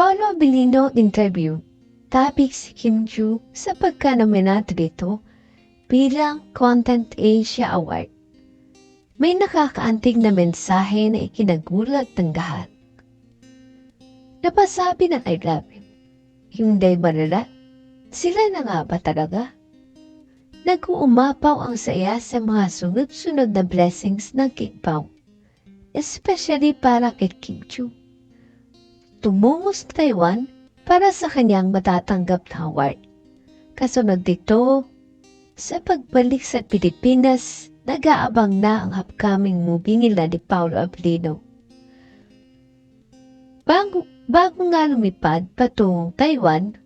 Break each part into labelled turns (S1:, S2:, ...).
S1: Paolo Abilino interview, topic si Kim Chu sa pagkanominado dito bilang Content Asia Award. May nakakaantig na mensahe na ikinagulat ng lahat. Napasabi ng I love him. Hindi malala. Sila na nga ba talaga? Nag-uumapaw ang saya sa mga sunod-sunod na blessings ng King Pao. Especially para kay Kim Chu. Tumungo sa Taiwan para sa kanyang matatanggap na award. Kasunod dito, sa pagbalik sa Pilipinas, nag-aabang na ang upcoming movie nila ni Paolo Abilino. Bago, bago nga lumipad patungong Taiwan,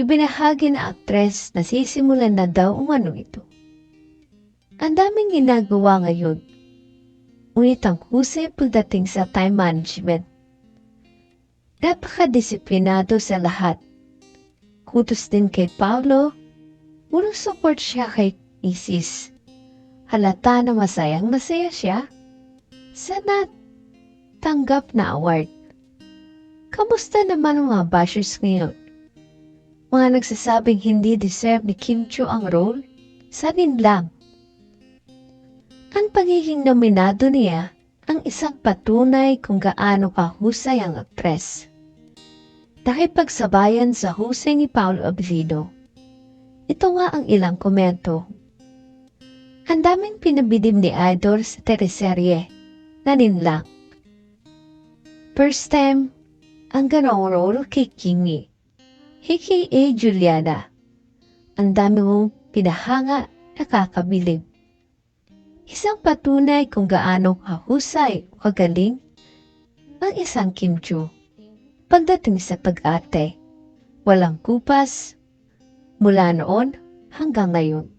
S1: ibinahagi na aktres na sisimulan na daw ang ano ito. Ang daming ginagawa ngayon, ngunit ang husay pagdating sa time management. Napakadisiplinado sa lahat. Kutos din kay Paolo, walang support siya kay Isis. Halata na masayang masaya siya. Sana tanggap na award. Kamusta naman ang mga bashers ngayon? Mga nagsasabing hindi deserve ni Kim Chu ang role? Sanin lang. Ang pagiging nominado niya ang isang patunay kung gaano kahusay ang aktres. Nakipagsabayan sa husay ni Paolo Abilino. Ito nga ang ilang komento. Ang daming pinabidim ni Idol sa teleserye na ninlang. First time, ang ganong role kay Kimi. A.K.A. Juliana. Ang dami mong pinahanga nakakabilib. Isang patunay kung gaano kahusay o kagaling ang isang Kim Chu. Pagdating sa pag-ate, walang kupas mula noon hanggang ngayon.